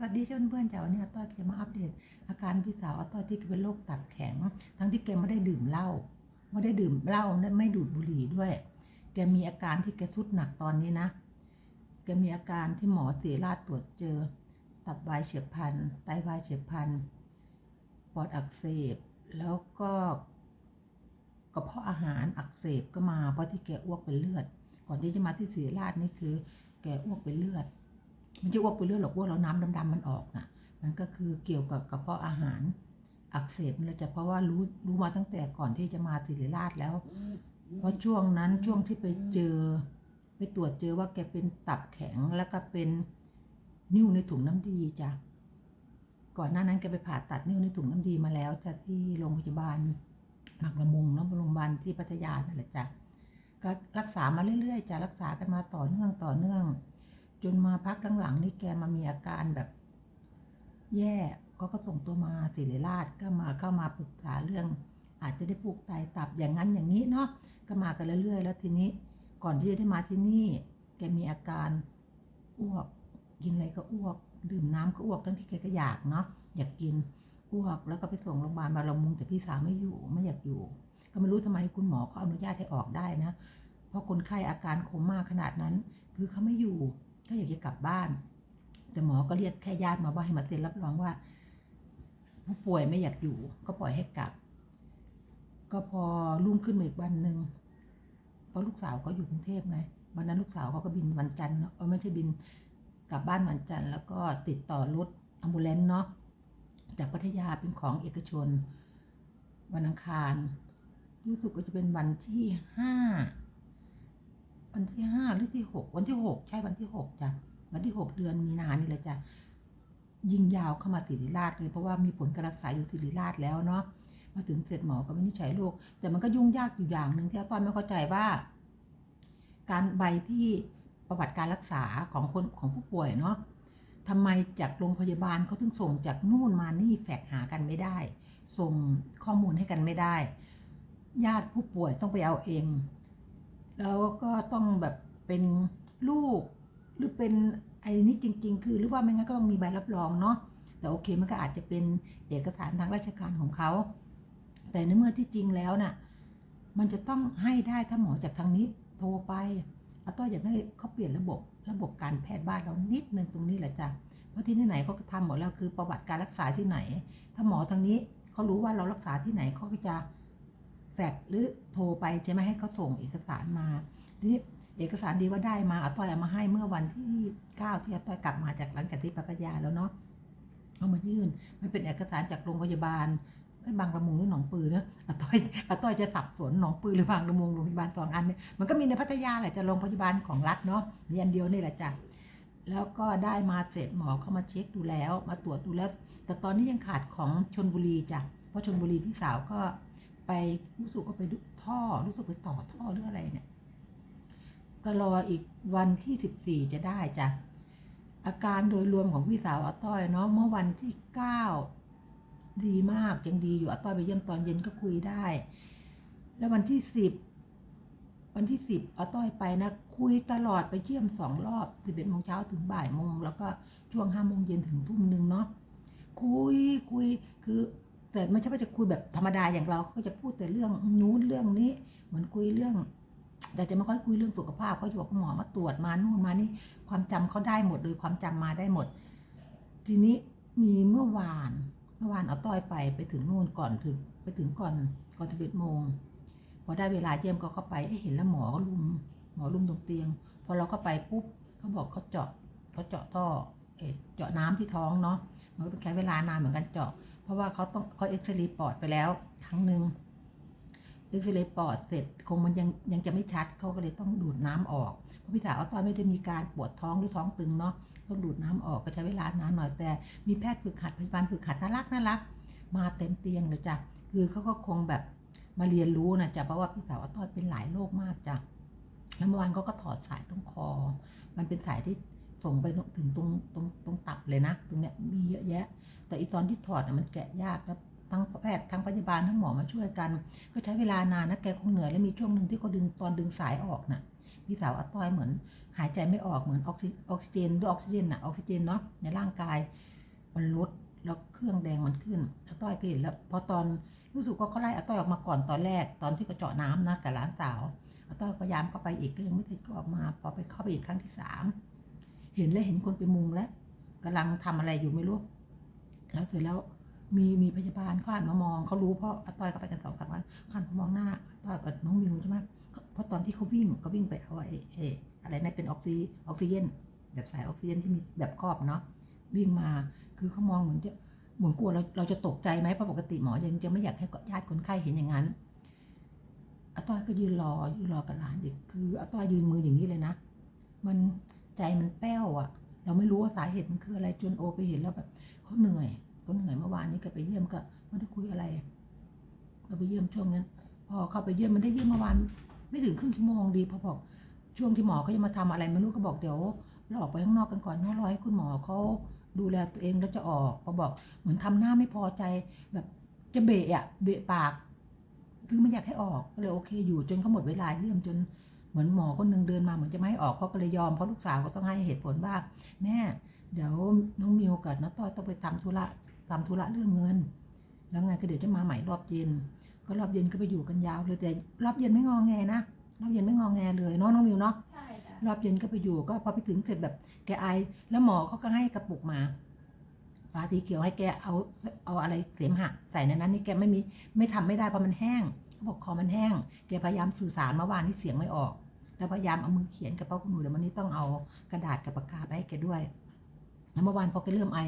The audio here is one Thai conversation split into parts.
สวัสดีเพื่อนๆจ้าวันนี้อาต้อยจะมาอัปเดต อาการพี่สาวอาต้อยที่เป็นโรคตับแข็ง ทั้งที่แกไม่ได้ดื่มเหล้าไม่ได้ดื่มเหล้าและไม่ดูดบุหรี่ด้วย แกมีอาการที่แกสุดหนักตอนนี้นะ แกมีอาการที่หมอศิริราชตรวจเจอ ตับวายเฉียบพลันไตวายเฉียบพลันปอดอักเสบ แล้วก็กระเพาะอาหารอักเสบก็มาเพราะที่แกอ้วกเป็นเลือด ก่อนที่จะมาที่ศิริราชนี่คือ แกอ้วกเป็นเลือด มันจะอ้วกเป็นเลือดหรอกอ้วกแล้วน้ำดำๆมันออกนะมันก็คือเกี่ยวกับกระเพาะอาหารอักเสบนี่แหละจ้ะเพราะว่ารู้รู้มาตั้งแต่ก่อนที่จะมาศิริราชแล้ว เพราะช่วงนั้นช่วงที่ไปเจอ ไปตรวจเจอว่าแกเป็นตับแข็งแล้วก็เป็นนิ่วในถุงน้ำดีจ้ะก่อนหน้านั้นแกไปผ่าตัดนิ่วในถุงน้ำดีมาแล้วจ้ะที่โรงพยาบาลหมักละมุงเนาะโรงพยาบาลที่พัทยานั่นแหละจ้ะก็รักษามาเรื่อยๆจ้ะรักษากันมาต่อเนื่องต่อเนื่อง จนมาพักหลังๆนี่แกมามีอาการแบบ แย่ก็ก็ส่งตัวมาศิริราชก็มาเข้ามาปรึกษาเรื่อง อาจจะได้ปลูกไตตับอย่างนั้นอย่างนี้เนาะก็มากันเรื่อยๆ แล้วทีนี้ก่อนที่จะได้มาที่นี่ แกมีอาการอ้วก กินอะไรก็อ้วก ดื่มน้ำก็อ้วกทั้งที่แกก็อยากเนาะอยากกินอ้วก แล้วก็ไปส่งโรงพยาบาลมาละมุงแต่พี่สาวไม่อยู่ไม่อยากอยู่ ก็ไม่รู้ทำไมคุณหมอเขาอนุญาตให้ออกได้นะ เพราะคนไข้อาการโคม่าขนาดนั้น คือเขาไม่อยู่ ก็อยากจะกลับบ้าน แต่หมอก็เรียกแค่ญาติมาว่าให้มาเซ็นรับรองว่า ผู้ป่วยไม่อยากอยู่ ก็ปล่อยให้กลับ ก็พอรุ่งขึ้นมาอีกวันหนึ่งเพราะลูกสาวเขาอยู่กรุงเทพไงวันนั้นลูกสาวเขาก็บินวันจันทร์เนอะไม่ใช่บินกลับบ้านวันจันทร์แล้วก็ติดต่อรถอัมบูเลนเนาะจากพัทยาเป็นของเอกชน วันอังคารรู้สึกว่าจะเป็นวันที่ห้า วันที่ห้าหรือที่หกวันที่หกใช่วันที่หกจ้ะวันที่หกเดือนมีนานี่แหละจ้ะยิงยาวเข้ามาศิริราชเลยเพราะว่ามีผลการรักษาอยู่ศิริราชแล้วเนาะมาถึงเสร็จหมอก็ไม่นิจฉัยโรคแต่มันก็ยุ่งยากอยู่อย่างหนึ่งที่อาต้อยไม่เข้าใจว่า การใบที่ประวัติการรักษาของคนของผู้ป่วยเนาะทำไมจากโรงพยาบาลเขาถึงส่งจากนู่นมานี่แฝกหากันไม่ได้ ส่งข้อมูลให้กันไม่ได้ ญาติผู้ป่วยต้องไปเอาเอง แล้วก็ต้องแบบเป็นลูก หรือเป็นไอ้นี่จริง ๆ คือ หรือว่าไม่งั้นก็ต้องมีใบรับรองเนาะแต่โอเคมันก็อาจจะเป็นเอกสารทางราชการของเขา แต่ในเมื่อที่จริงแล้วน่ะมันจะต้องให้ได้ถ้าหมอจากทางนี้โทรไปอาต้อยอยากให้เขาเปลี่ยนระบบระบบการแพทย์บ้านเรานิดนึงตรงนี้แหละจ้ะเพราะที่ไหนเขาก็ทำหมดแล้วคือประวัติการรักษาที่ไหน ถ้าหมอทางนี้เขารู้ว่าเรารักษาที่ไหนเขาก็จะ แฟกหรือโทรไปใช่ไหมให้เขาส่งเอกสารมาทีนี้เอกสารดีว่าได้มาอาต้อยเอามาให้เมื่อวันที่เก้าที่อาต้อยกลับมาจากหลังจากที่ปัปยาแล้วเนาะเอามายื่น มันเป็นเอกสารจากโรงพยาบาลไม่บางละมุงหรือหนองปือเนอะอาต้อยอาต้อยจะสับสนหนองปือหรือบางละมุงโรงพยาบาลสองอันเนี่ยมันก็มีในพัทยาแหละจะโรงพยาบาลของรัฐเนาะมีอันเดียวนี่แหละจ้ะแล้วก็ได้มาเสร็จหมอเข้ามาเช็คดูแล้ว มาตรวจดูแล้ว แต่ตอนนี้ยังขาดของชนบุรีจ้ะเพราะชนบุรีพี่สาวก็ ไปรู้สึกว่าไปดูท่อ รู้สึกไปต่อท่อหรืออะไรเนี่ย ก็รออีกวันที่สิบสี่จะได้จ้ะอาการโดยรวมของพี่สาวอาต้อยเนาะเมื่อวันที่เก้าดีมากยังดีอยู่อาต้อยไปเยี่ยมตอนเย็นก็คุยได้ แล้ววันที่สิบวันที่สิบอาต้อยไปนะคุยตลอดไปเยี่ยมสองรอบสิบเอ็ดโมงเช้าถึงบ่ายโมงแล้วก็ช่วงห้าโมงเย็นถึงทุ่มหนึ่งเนาะคุยคุยคือ แต่ไม่ใช่ว่าจะคุยแบบธรรมดาอย่างเราเขาก็จะพูดแต่เรื่องนู้นเรื่องนี้ เหมือนคุยเรื่อง แต่จะไม่ค่อยคุยเรื่องสุขภาพเขาจะบอกคุณหมอมาตรวจมานู่นมานี่ความจำเขาได้หมดเลยความจำมาได้หมด ทีนี้มีเมื่อวาน เมื่อวานเอาต้อยไปไปถึงนู่นก่อนถึง ไปถึงก่อนก่อนสิบเอ็ดโมงพอได้เวลาเยี่ยมก็เข้าไปเห็นแล้วหมอก็ลุมหมอลุมตรงเตียง พอเราเข้าไปปุ๊บเขาบอกเขาเจาะเขาเจาะท่อเอเจาะน้ำที่ท้องเนาะมันก็ต้องใช้เวลานานเหมือนกันเจาะ เพราะว่าเขาต้องเขาเอ็กซเรย์ปอดไปแล้วครั้งหนึ่งเอ็กซเรย์ปอดเสร็จคงมันยังยังจะไม่ชัดเขาก็เลยต้องดูดน้ำออกเพราะพี่สาวตอนไม่ได้มีการปวดท้องหรือท้องตึงเนาะต้องดูดน้ำออกก็ใช้เวลานานหน่อยแต่มีแพทย์ฝึกหัดพยาบาลฝึกหัดน่ารักน่ารัก มาเต็มเตียงเลยจ้ะคือเขาก็คงแบบมาเรียนรู้นะจ้ะเพราะว่าพี่สาวอาต้อยเป็นหลายโรคมากจ้ะแล้วเมื่อวานเขาก็ถอดสายตรงคอ มันเป็นสายที่ ส่งไปถึงตรงตรงตรงตับเลยนะ ตรงเนี้ยมีเยอะแยะ แต่อีตอนที่ถอดน่ะมันแกะยากแล้วทั้งแพทย์ทั้งพยาบาลทั้งหมอมาช่วยกัน ก็ใช้เวลานานนะแกคงเหนื่อยแล้วมีช่วงหนึ่งที่เขาดึงตอนดึงสายออกน่ะพี่สาวอาต้อยเหมือน หายใจไม่ออกเหมือนออกซิออกซิเจนด้วยออกซิเจนอะออกซิเจนเนาะในร่างกาย มันลดแล้วเครื่องแดงมันขึ้นอาต้อยก็เห็นแล้วพอตอนรู้สึกว่าเขาไล่อาต้อยออกมาก่อนตอนแรก ตอนที่เขาเจาะน้ำนะกับหลานสาวอาต้อยพยายามเข้าไปอีกก็ยังไม่ติดก็ออกมา พอไปเข้าไปอีกครั้งที่สาม เห็นแล้วเห็นคนไปมุงแล้วกำลังทำอะไรอยู่ไม่รู้ แล้วเสร็จแล้วมีมีพยาบาลเขาหันมามองเขารู้เพราะอาต้อยก็ไปกันสองสามวันเขาหันมามองหน้าอาต้อยกับน้องมิวใช่ไหมเพราะตอนที่เขาวิ่งเขาวิ่งไปเอาไอ้ไอ้อะไรนะเป็นออกซิออกซิเจนแบบสายออกซิเจนที่มีแบบครอบเนาะวิ่งมาคือเขามองเหมือนจะเหมือนกลัวเราเราจะตกใจไหมเพราะปกติหมอยังจะไม่อยากให้ญาติคนไข้เห็นอย่างนั้นอาต้อยก็ยืนรอยืนรอกับหลานเด็กคืออาต้อยยืนมืออย่างนี้เลยนะ มัน ใจมันแป้วอะเราไม่รู้ว่าสาเหตุมันคืออะไรจนโอไปเห็นแล้วแบบเขาเหนื่อยเขาเหนื่อยเมื่อวานนี้ก็ไปเยี่ยมก็ไม่ได้คุยอะไรก็ไปเยี่ยมช่วงนั้น พอเข้าไปเยี่ยมมันได้เยี่ยมเมื่อวานไม่ถึงครึ่งชั่วโมงดีพอบอกช่วงที่หมอเขาจะมาทำอะไรไม่รู้ก็บอกเดี๋ยวเราออกไปข้างนอกกันก่อนเนาะรอให้คุณหมอเขาดูแลตัวเองแล้วจะออกพอบอกเหมือนทำหน้าไม่พอใจ แบบจะเบะอะเบะปาก คือไม่อยากให้ออกก็เลยโอเคอยู่จนเขาหมดเวลาเยี่ยมจน มือนหมอคนหนึงเดินมาเหมือนจะไม่ให้ออกเขาก็เลยยอมเพราะลูกสาวก็ต้องให้เหตุผลว่าแม่ เดี๋ยวน้องมิวกับน้าต้อยต้องไปทำธุระทำธุระเรื่องเงิน แล้วไงก็เดี๋ยวจะมาใหม่รอบเย็น ก็รอบเย็นก็ไปอยู่กันยาวเลยแต่รอบเย็นไม่งอแงนะรอบเย็นไม่งอแงเลยเนาะน้องมิวเนาะใช่จ้ะรอบเย็นก็ไปอยู่ก็พอไปถึงเสร็จแบบแกไอแล้วหมอเขาก็ให้กระปุกมาฝาสีเขียวให้แกเอาเอาอะไรเสมหะใส่ในนั้นนี่แกไม่มีไม่ทำไม่ได้เพราะมันแห้งเขาบอกคอมันแห้ง แกพยายามสื่อสารเมื่อวานนี้เสียงไม่ออก แล้วพยายามเอามือเขียนกับเป้าคุณหนูเดี๋ยววันนี้ต้องเอากระดาษกับปากกาไปให้แกด้วยแล้วเมื่อวานพอแกเริ่มไอ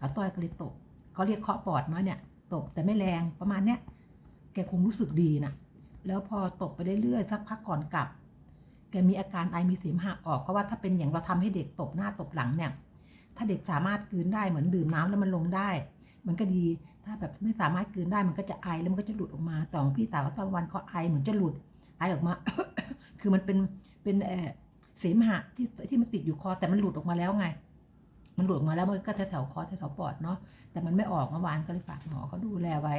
อาต้อยก็เลยตบเขาเรียกเคาะปอดเนาะเนี่ยตบแต่ไม่แรงประมาณเนี้ยแกคงรู้สึกดีนะแล้วพอตบไปเรื่อยๆสักพักก่อนกลับ แกมีอาการไอมีเสมหะออกเพราะว่าถ้าเป็นอย่างเราทำให้เด็กตบหน้าตบหลังเนี่ย ถ้าเด็กสามารถกืนได้เหมือนดื่มน้ำแล้วมันลงได้ มันก็ดีถ้าแบบไม่สามารถกืนได้มันก็จะไอแล้วมันก็จะหลุดออกมาต่องพี่สาวตอนวันเขาไอเหมือนจะหลุดไอออกมา คือมันเป็นเป็นเออเสมหะที่ที่มันติดอยู่คอแต่มันหลุดออกมาแล้วไง มันหลุดออกมาแล้วมันก็แถวๆคอแถวๆปอดเนาะแต่มันไม่ออกเมื่อวานก็เลยฝากหมอเขาดูแลไว้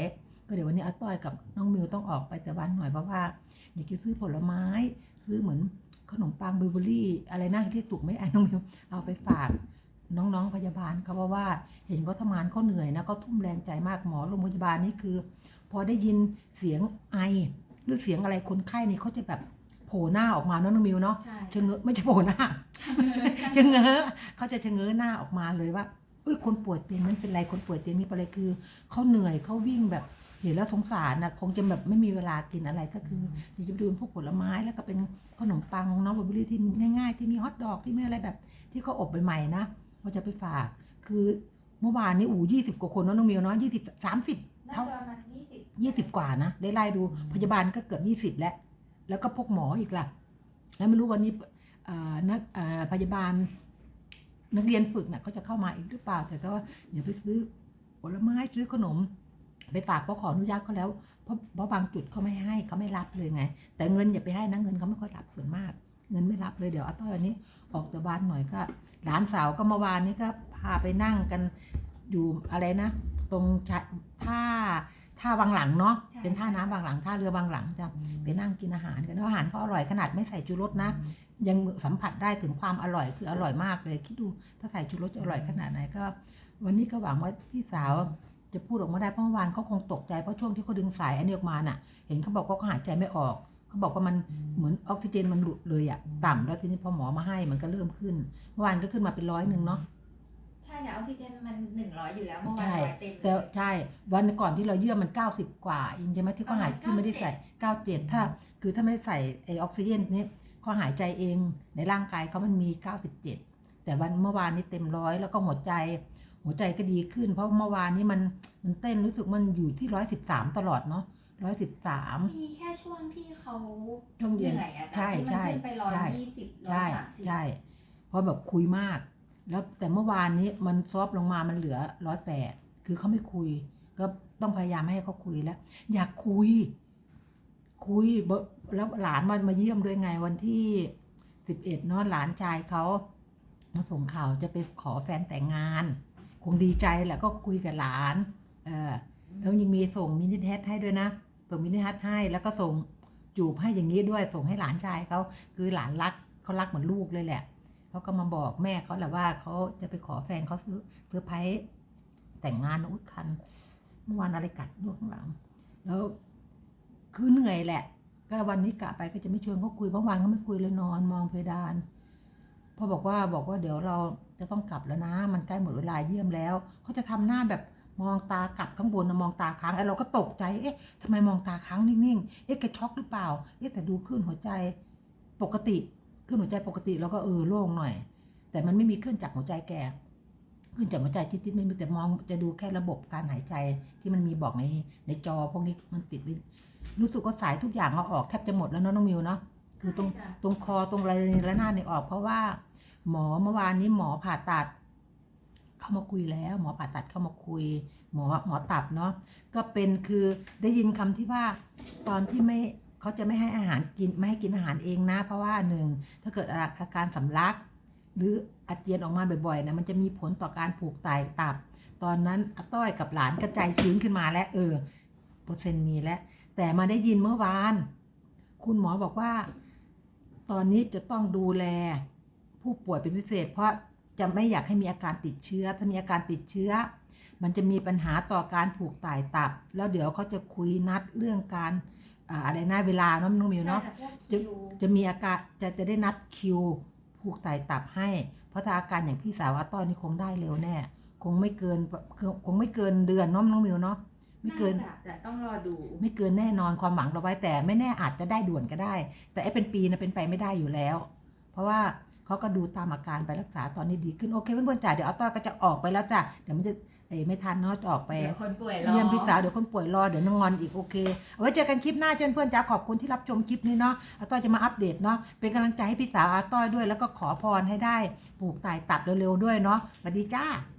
ก็เดี๋ยววันนี้อาต้อยกับน้องมิวต้องออกไปแต่วันหน่อยเพราะว่าอยากจะซื้อผลไม้ซื้อเหมือนขนมปังเบเบอรี่ อะไรนะที่ตุกไม่ไอ้น้องมิวเอาไปฝากน้องๆพยาบาลเขาเพราะว่าเห็นเขาทำงานเขาเหนื่อยนะเขาทุ่มแรงใจมากหมอโรงพยาบาลนี่คือ พอได้ยินเสียงไอหรือเสียงอะไรคนไข้นี่เขาจะแบบ โผล่หน้าออกมาเนาะน้องมิวเนาะใช่ชะเง้อไม่ใช่โผล่หน้าชะเง้อเขาจะชะเง้อหน้าออกมาเลยว่าเอ้ยคนป่วยเตียงนั้นเป็นไรคนป่วยเตียงนี้เป็นอะไรคือเขาเหนื่อยเขาวิ่งแบบเห็นแล้วสงสารนะคงจะแบบไม่มีเวลากินอะไรก็คือเดี๋ยวจะไปดูพวกผลไม้แล้วก็เป็นขนมปังน้องบลูเบอรี่ที่ง่ายๆ ที่มีฮอทดอกที่มีอะไรแบบ ที่เขาอบใหม่ๆนะเขาจะไปฝาก คือเมื่อวานนี้อู๋ยี่สิบกว่าคนเนอะน้องมิวเนาะยี่สิบสามสิบน่าเท่าจะประมาณยี่สิบยี่สิบกว่านะ ได้ไล่ดูพยาบาลก็เกือบยี่สิบแล้ว แล้วก็พวกหมออีกล่ะ แล้วไม่รู้วันนี้นักพยาบาลนักเรียนฝึกน่ะเขาจะเข้ามาอีกหรือเปล่า แต่ก็ว่าเดี๋ยวไปซื้อผลไม้ซื้อขนม ไปฝากเพราะขออนุญาตเขาแล้วเพราะเพราะบางจุดเขาไม่ให้เขาไม่รับเลยไง แต่เงินอย่าไปให้นะเงินเขาไม่ค่อยรับส่วนมาก เงินไม่รับเลยเดี๋ยวอาต้อยวันนี้ ออกจากบ้านหน่อยก็หลานสาวก็เมื่อวานนี้ก็พาไปนั่งกันอยู่อะไรนะ ตรงชะ ท่าท่าวังหลังเนาะเป็นท่าน้ำวังหลังท่าเรือวังหลังจ้ะไปนั่งกินอาหารกันแล้วอาหารเขาอร่อยขนาดไม่ใส่ชูรสนะ ยังสัมผัสได้ถึงความอร่อยคืออร่อยมากเลย คิดดูถ้าใส่ชูรสจะอร่อยขนาดไหนก็ วันนี้ก็หวังว่าพี่สาวจะพูดออกมาได้เพราะเมื่อวานเขาคงตกใจเพราะช่วงที่เขาดึงสายอันนี้ออกมาน่ะ เห็นเขาบอกว่าเขาหายใจไม่ออกเขาบอกว่ามันเหมือนออกซิเจนมันหลุดเลยอะต่ำแล้วทีนี้พอหมอมาให้มันก็เริ่มขึ้นเมื่อวานก็ขึ้นมาเป็นร้อยหนึ่งเนาะใช่ เนี่ยออกซิเจนมันหนึ่งร้อยอยู่แล้วเมื่อวานใช่ ร้อยเต็มเลแต่ย ใช่วันก่อนที่เราเยื่อมัน 90 กว่าเองใช่ไหมที่เขาหายประมาณที่ไม่ได้ใส่ 97 ถ้า คือถ้าไม่ได้ใส่ไอออกซิเจนนี้เขาหายใจเองในร่างกายเขามันมี 97 แต่วันเมื่อวานนี้เต็มร้อยแล้วก็หัวใจ หัวใจก็ดีขึ้น เพราะเมื่อวานนี้มันมันเต้นรู้สึกมันอยู่ที่ 113 ตลอดเนาะ113 มีแค่ช่วงที่เขาช่วงเหเย็นนื่อยอะใช่จ้ะที่มันใช่ขึ้นไปร้อยใช่ ยี่สิบร้อยใช่สามสิบใช่เพราะแบบคุยมาก แล้วแต่เมื่อวานนี้มันซอฟต์ลงมามันเหลือร้อยแปดคือเขาไม่คุย ก็ต้องพยายามให้เขาคุยแล้ว อยากคุย คุยแล้วหลานมันมาเยี่ยมด้วยไงวันที่สิบเอ็ดเนาะหลานชายเขามาส่งข่าวจะไปขอแฟนแต่งงาน คงดีใจแหละก็คุยกับหลาน เออแล้วยังมีส่งมินิแฮทให้ด้วยนะ ส่งมินิแฮทให้แล้วก็ส่งจูบให้อย่างนี้ด้วยส่งให้หลานชายเขาคือหลานรักเขารักเหมือนลูกเลยแหละ เขาก็มาบอกแม่เขาแหละว่าเขาจะไปขอแฟนเขาซื้อเซอร์ไพรส์แต่งงานอุ้ยคันเมื่อวานอะไรกัดลูกข้างหลัง แล้วคือเหนื่อยแหละ ก็วันนี้กะไปก็จะไม่ชวนเขาคุยบางวันเขาไม่คุยเลยนอนมองเพดานพอบอกว่าบอกว่าเดี๋ยวเราจะต้องกลับแล้วนะ มันใกล้หมดเวลาเยี่ยมแล้วเขาจะทำหน้าแบบมองตากลับข้างบนนะมองตาค้างไอ้เราก็ตกใจ เอ๊ะทำไมมองตาค้างนิ่งๆ เอ๊ะแกช็อกหรือเปล่า เอ๊ะแต่ดูขึ้นหัวใจปกติ ขึ้นหัวใจปกติแล้วก็เออโล่งหน่อย แต่มันไม่มีขึ้นจากหัวใจแกขึ้นจากหัวใจทิดๆไม่มีแต่มองจะดูแค่ระบบการหายใจที่มันมีบอกในในจอพวกนี้มันติดไว้รู้สึกว่าสายทุกอย่างเอาออกแทบจะหมดแล้วเนาะน้องมิวเนาะคือตรงใช่จ้ะตรงคอตรงอะไรระนาดเนี่ยออก เพราะว่า หมอเมื่อวานนี้หมอผ่าตัด เข้ามาคุยแล้ว หมอผ่าตัดเข้ามาคุย หมอหมอตับเนาะก็เป็นคือได้ยินคำที่ว่า ตอนที่ไม่ เขาจะไม่ให้อาหารกินไม่ให้กินอาหารเองนะ เพราะว่าหนึ่งถ้าเกิดอาการสำลัก หรืออาเจียนออกมาบ่อยๆนะมันจะมีผลต่อการผูกไตตับ ตอนนั้นอาต้อยกับหลานกระจายชื้นขึ้นมาแล้วเออเปอร์เซ็นต์มีแล้วแต่มาได้ยินเมื่อวาน คุณหมอบอกว่า ตอนนี้จะต้องดูแล ผู้ป่วยเป็นพิเศษ เพราะจะไม่อยากให้มีอาการติดเชื้อ ถ้ามีอาการติดเชื้อ มันจะมีปัญหาต่อการผูกไตตับ แล้วเดี๋ยวเขาจะคุยนัดเรื่องการ อ่าอะไรนะเวลาเนาะน้องมิวเนาะ ใช่แต่พวกคิวจะมีอาการจะจะได้นัดคิวผูกไตตับให้ เพราะถ้าอาการอย่างพี่สาวอาต้อยนี่คงได้เร็วแน่ คงไม่เกินคงไม่เกินเดือนเน้องน้องมิวเนาะไม่เกินาจะแต่ต้องรอดู ไม่เกินแน่นอนความหวังเราไว้แต่ไม่แน่อาจจะได้ด่วนก็ได้ แต่ไอ้เป็นปีนะเป็นไปไม่ได้อยู่แล้ว เพราะว่าเขาก็ดูตามอาการไปรักษาตอนนี้ดีขึ้นโอเคเพื่อนๆจ๋าเดี๋ยวอาต้อยก็จะออกไปแล้วจ้ะเดี๋ยวมันจะ เอ้ยไม่ทันเนาะจะออกไปเดี๋ยวคนป่วยรอเยี่ยมพี่สาวเดี๋ยวคนป่วยรอเดี๋ยวนงอนอีกโอเคเอาไว้เจอกันคลิปหน้าเพื่อนๆจ้าขอบคุณที่รับชมคลิปนี้เนาะอาต้อยจะมาอัปเดตเนาะเป็นกำลังใจให้พี่สาวอาต้อยด้วย แล้วก็ขอพรให้ได้ปลูกตายตับเร็วๆด้วยเนาะสวัสดีจ้าส